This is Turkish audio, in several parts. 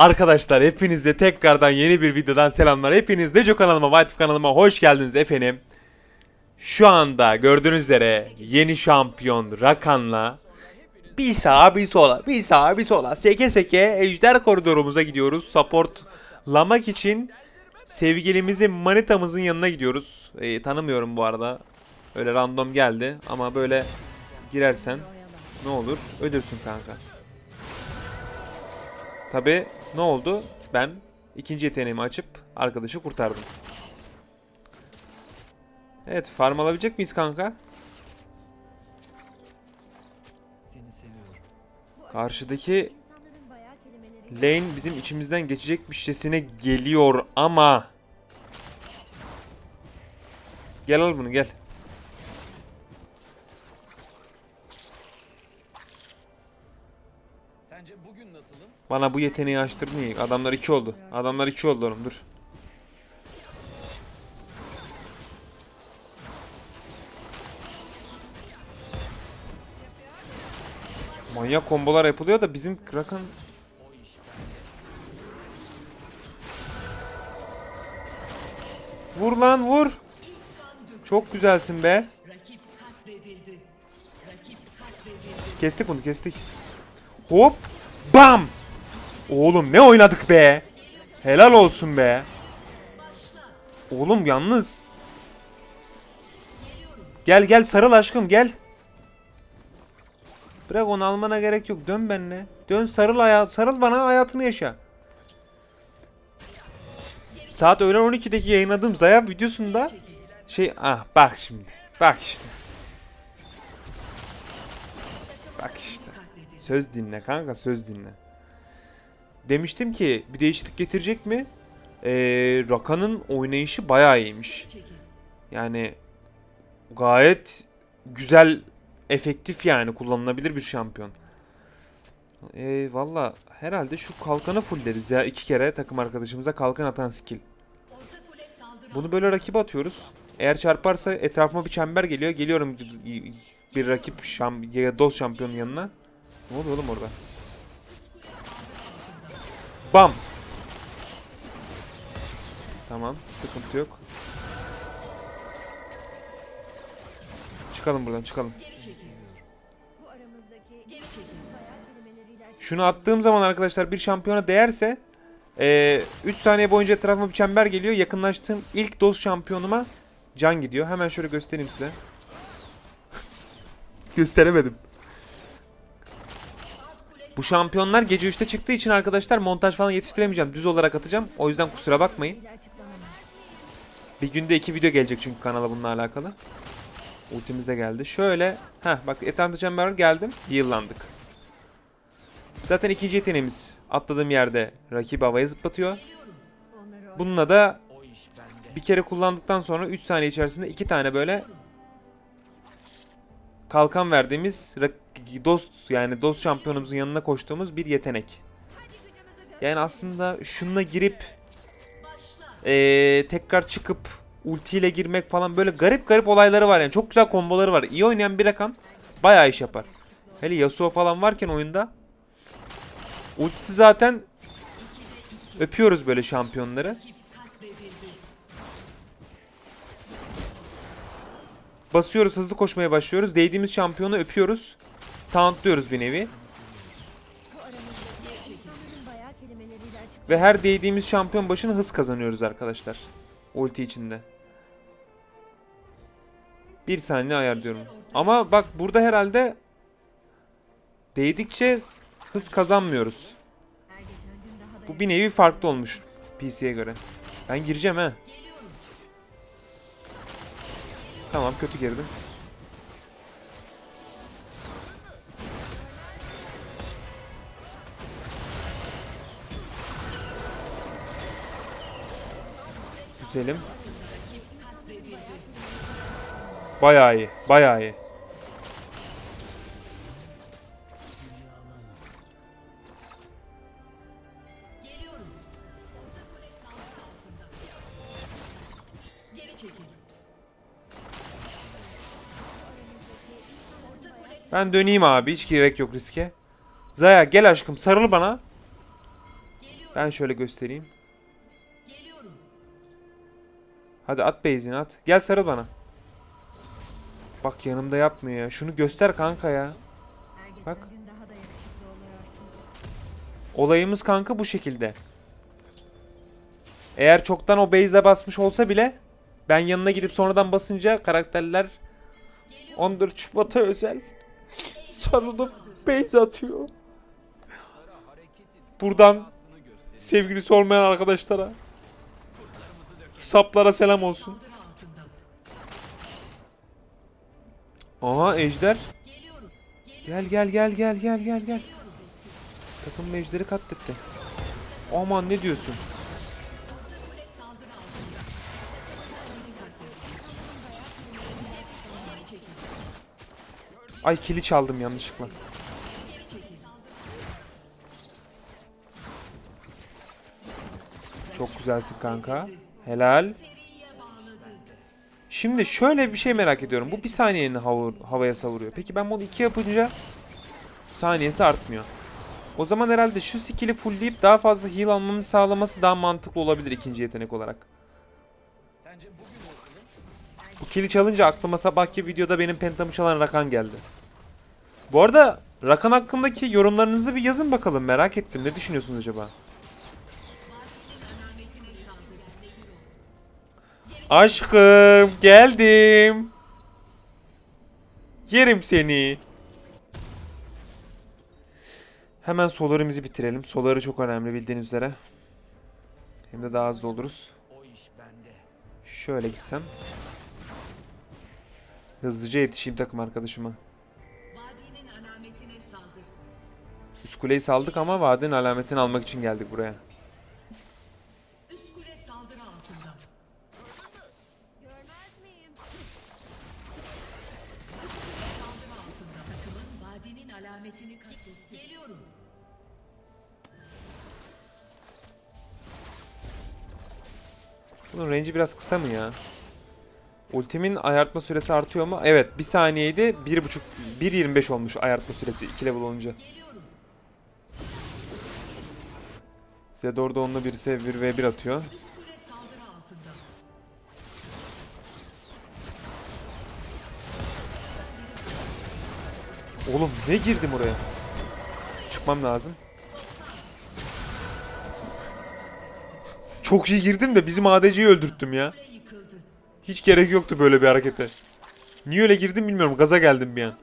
Arkadaşlar hepinize tekrardan yeni bir videodan selamlar. Hepiniz Neco kanalıma, White kanalıma hoş geldiniz efendim. Şu anda gördüğünüz üzere yeni şampiyon Rakan'la bir sağa bir sola, bir sağa bir sola seke seke ejder koridorumuza gidiyoruz. Supportlamak için sevgilimizin manitamızın yanına gidiyoruz. Ee, tanımıyorum bu arada. Öyle random geldi ama böyle girersen ne olur? Ölürsün kanka. Tabi ne oldu? Ben ikinci yeteneğimi açıp arkadaşı kurtardım. Evet farm alabilecek miyiz kanka? Karşıdaki lane bizim içimizden geçecekmişçesine geliyor ama Gel al bunu gel. Sence bugün nasılım? Bana bu yeteneği açtırdın ya. Adamlar iki oldu. Adamlar iki oldu oğlum dur. Manyak kombolar yapılıyor da bizim Kraken Vur lan vur. Çok güzelsin be. Kestik bunu kestik. Hop. Bam. Oğlum ne oynadık be. Helal olsun be. Oğlum yalnız. Gel gel sarıl aşkım gel. Bırak onu almana gerek yok. Dön benimle. Dön sarıl hayat, sarıl bana hayatını yaşa. Saat öğlen 12'deki yayınladığım Zaya videosunda şey ah bak şimdi. Bak işte. Bak işte. Söz dinle kanka söz dinle. Demiştim ki bir değişiklik getirecek mi? Ee, Raka'nın oynayışı bayağı iyiymiş. Yani gayet güzel, efektif yani kullanılabilir bir şampiyon. Ee, Valla herhalde şu kalkanı fullleriz ya iki kere takım arkadaşımıza kalkan atan skill. Bunu böyle rakibe atıyoruz. Eğer çarparsa etrafıma bir çember geliyor. Geliyorum bir rakip şam, dost şampiyonun yanına. Ne oluyor oğlum orada? Bam. Tamam, sıkıntı yok. Çıkalım buradan, çıkalım. Şunu attığım zaman arkadaşlar bir şampiyona değerse 3 saniye boyunca etrafıma bir çember geliyor. Yakınlaştığım ilk dost şampiyonuma can gidiyor. Hemen şöyle göstereyim size. Gösteremedim. Bu şampiyonlar gece 3'te çıktığı için arkadaşlar montaj falan yetiştiremeyeceğim. Düz olarak atacağım. O yüzden kusura bakmayın. Bir günde iki video gelecek çünkü kanala bununla alakalı. Ultimiz de geldi. Şöyle. Heh bak çember var, geldim. Yıllandık. Zaten ikinci yeteneğimiz atladığım yerde rakibi havaya zıplatıyor. Bununla da bir kere kullandıktan sonra 3 saniye içerisinde iki tane böyle kalkan verdiğimiz dost yani dost şampiyonumuzun yanına koştuğumuz bir yetenek. Yani aslında şununla girip eee, tekrar çıkıp ultiyle girmek falan böyle garip garip olayları var yani çok güzel komboları var. İyi oynayan bir Rakan bayağı iş yapar. Hele Yasuo falan varken oyunda ultisi zaten öpüyoruz böyle şampiyonları. Basıyoruz hızlı koşmaya başlıyoruz. Değdiğimiz şampiyonu öpüyoruz. Tauntlıyoruz bir nevi. Ve her değdiğimiz şampiyon başına hız kazanıyoruz arkadaşlar. Ulti içinde. Bir saniye ayarlıyorum. Ama bak burada herhalde değdikçe hız kazanmıyoruz. Bu bir nevi farklı olmuş PC'ye göre. Ben gireceğim he. Tamam kötü girdim. Güzelim. Bayağı iyi, bayağı iyi. Ben döneyim abi hiç gerek yok riske. Zaya gel aşkım sarıl bana. Ben şöyle göstereyim. Hadi at base'ini at. Gel sarıl bana. Bak yanımda yapmıyor ya. Şunu göster kanka ya. Bak. Olayımız kanka bu şekilde. Eğer çoktan o base'e basmış olsa bile ben yanına gidip sonradan basınca karakterler 14 Şubat'a özel sarılıp base atıyor. Buradan sevgilisi olmayan arkadaşlara saplara selam olsun. Aha ejder. Gel gel gel gel gel gel gel. Takım ejderi katletti. Aman ne diyorsun? Ay kili çaldım yanlışlıkla. Çok güzelsin kanka. Helal. Şimdi şöyle bir şey merak ediyorum. Bu bir saniyeni hava, havaya savuruyor. Peki ben bunu iki yapınca saniyesi artmıyor. O zaman herhalde şu skill'i fullleyip daha fazla heal almamı sağlaması daha mantıklı olabilir ikinci yetenek olarak. Bu kill'i çalınca aklıma sabahki videoda benim pentamı çalan Rakan geldi. Bu arada Rakan hakkındaki yorumlarınızı bir yazın bakalım merak ettim. Ne düşünüyorsunuz acaba? Aşkım geldim. Yerim seni. Hemen solarımızı bitirelim. Soları çok önemli bildiğiniz üzere. Hem de daha hızlı oluruz. Şöyle gitsem. Hızlıca yetişeyim takım arkadaşıma. Üst kuleyi saldık ama vadinin alametini almak için geldik buraya. Alametini katletti. Geliyorum. Bunun range'i biraz kısa mı ya? Ultimin ayartma süresi artıyor mu? Evet, bir saniyeydi. 1.5 1.25 olmuş ayartma süresi 2 level olunca. Geliyorum. Zedor da onunla birisi 1v1 atıyor. Üst kule Oğlum ne girdim oraya? Çıkmam lazım. Çok iyi girdim de bizim ADC'yi öldürttüm ya. Hiç gerek yoktu böyle bir harekete. Niye öyle girdim bilmiyorum. Gaza geldim bir an.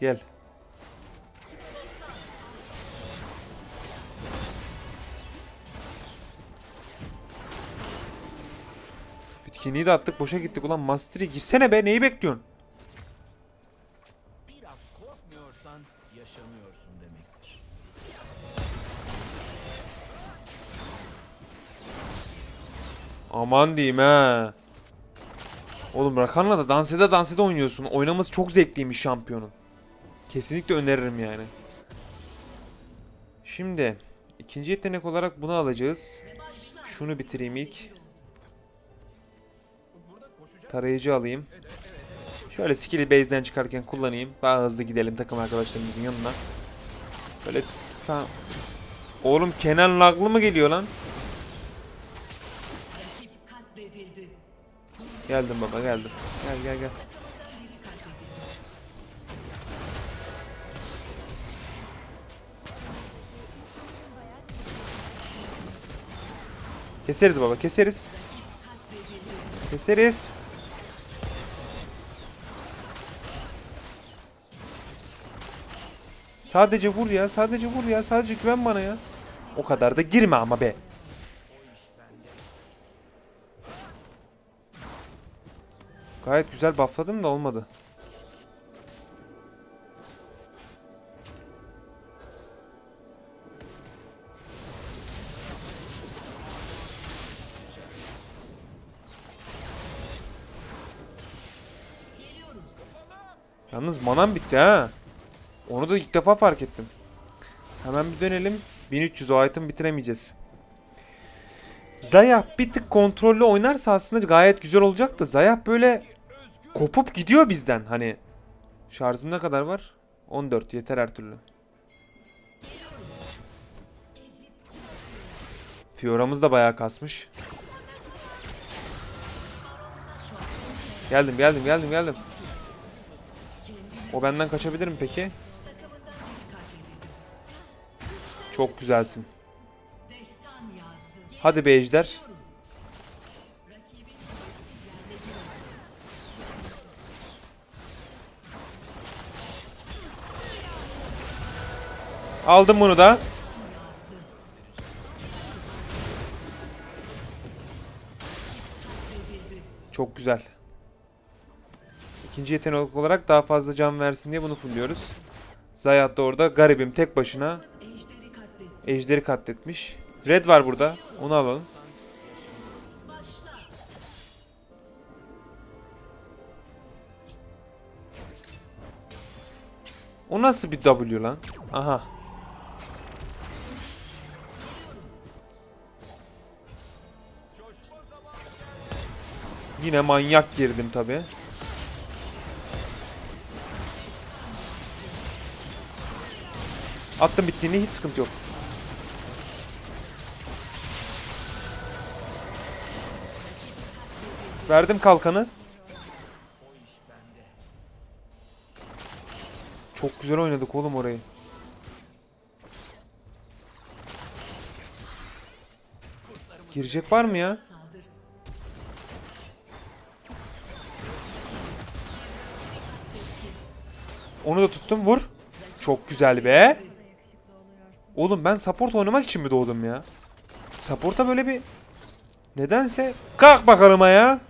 Gel. Bitkiniyi de attık boşa gittik ulan Master'i girsene be neyi bekliyorsun? Aman diyeyim ha. Oğlum Rakan'la da dans ede dans ede oynuyorsun. Oynaması çok zevkliymiş şampiyonun. Kesinlikle öneririm yani. Şimdi ikinci yetenek olarak bunu alacağız. Şunu bitireyim ilk. Tarayıcı alayım. Şöyle skill'i base'den çıkarken kullanayım. Daha hızlı gidelim takım arkadaşlarımızın yanına. Böyle sağ... Oğlum Kenan laglı mı geliyor lan? Geldim baba geldim. Gel gel gel. Keseriz baba keseriz. Keseriz. Sadece vur ya sadece vur ya sadece güven bana ya. O kadar da girme ama be. Gayet güzel buffladım da olmadı. Yalnız manam bitti ha. Onu da ilk defa fark ettim. Hemen bir dönelim. 1300 o item bitiremeyeceğiz. Zaya bir tık kontrollü oynarsa aslında gayet güzel olacak da Zaya böyle kopup gidiyor bizden hani. Şarjım ne kadar var? 14 yeter her türlü. Fiora'mız da bayağı kasmış. Geldim geldim geldim geldim. O benden kaçabilir mi peki? Çok güzelsin. Hadi be ejder. Aldım bunu da. Çok güzel. İkinci yetenek olarak daha fazla can versin diye bunu fulluyoruz. Zayat da orada garibim tek başına ejderi katletmiş. Red var burada. Onu alalım. O nasıl bir W lan? Aha. Yine manyak girdim tabi. Attım bittiğini hiç sıkıntı yok. Verdim kalkanı. Çok güzel oynadık oğlum orayı. Girecek var mı ya? Onu da tuttum vur. Çok güzel be. Oğlum ben support oynamak için mi doğdum ya? Support'a böyle bir... Nedense... Kalk bakalım ya.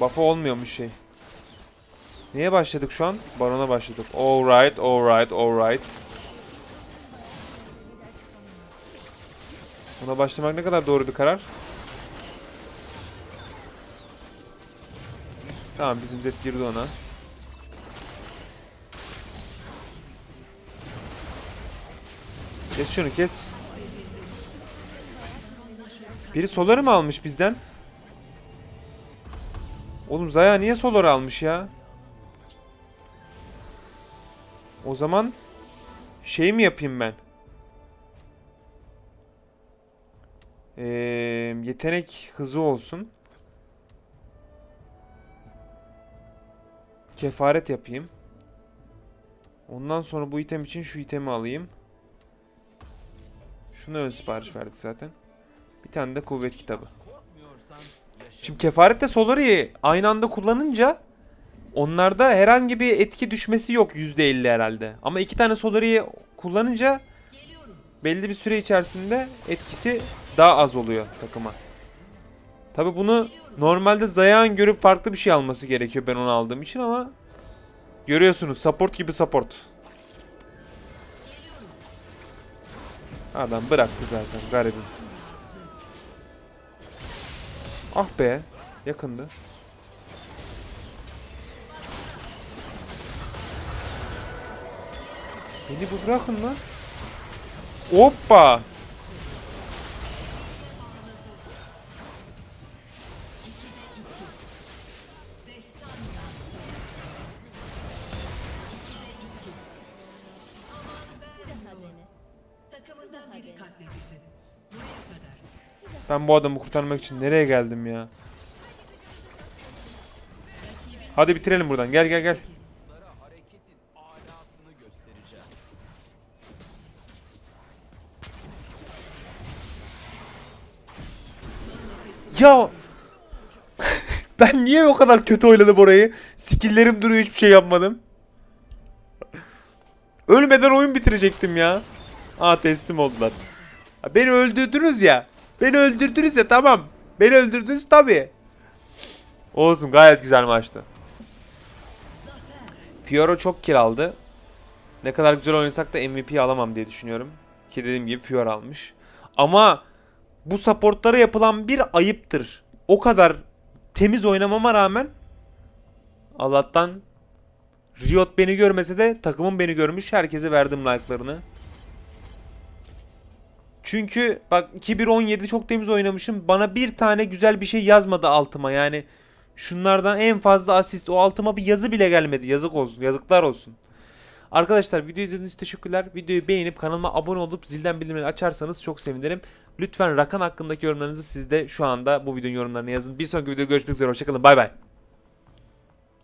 Buff'a olmuyormuş şey. Neye başladık şu an? Baron'a başladık. Alright, alright, alright. Buna başlamak ne kadar doğru bir karar? Tamam bizim Zed girdi ona. Kes şunu kes. Biri Solar'ı mı almış bizden? Oğlum Zaya niye Solar almış ya? O zaman şey mi yapayım ben? Ee, yetenek hızı olsun. Kefaret yapayım. Ondan sonra bu item için şu itemi alayım. Şuna ön sipariş verdik zaten. Bir tane de kuvvet kitabı. Şimdi kefarette Solari'yi aynı anda kullanınca onlarda herhangi bir etki düşmesi yok %50 herhalde. Ama iki tane Solari'yi kullanınca belli bir süre içerisinde etkisi daha az oluyor takıma. Tabi bunu normalde Zayan görüp farklı bir şey alması gerekiyor ben onu aldığım için ama görüyorsunuz support gibi support. Adam bıraktı zaten garibim. Ah be. Yakındı. Beni bir bırakın lan. Hoppa. Ben bu adamı kurtarmak için nereye geldim ya? Hadi bitirelim buradan. Gel gel gel. Bunlara hareketin alasını göstereceğim. Ya ben niye o kadar kötü oynadım orayı? Skill'lerim duruyor hiçbir şey yapmadım. Ölmeden oyun bitirecektim ya. Aa teslim oldular. Beni öldürdünüz ya. Beni öldürdünüz ya tamam. Beni öldürdünüz tabi. Olsun gayet güzel maçtı. Fiora çok kill aldı. Ne kadar güzel oynasak da MVP alamam diye düşünüyorum. Ki dediğim gibi Fiora almış. Ama bu supportlara yapılan bir ayıptır. O kadar temiz oynamama rağmen Allah'tan Riot beni görmese de takımım beni görmüş. Herkese verdim like'larını. Çünkü bak 2017 çok temiz oynamışım. Bana bir tane güzel bir şey yazmadı altıma. Yani şunlardan en fazla asist o altıma bir yazı bile gelmedi. Yazık olsun. Yazıklar olsun. Arkadaşlar video izlediğiniz için teşekkürler. Videoyu beğenip kanalıma abone olup zilden bildirimleri açarsanız çok sevinirim. Lütfen Rakan hakkındaki yorumlarınızı siz de şu anda bu videonun yorumlarına yazın. Bir sonraki videoda görüşmek üzere. Hoşçakalın. Bay bay.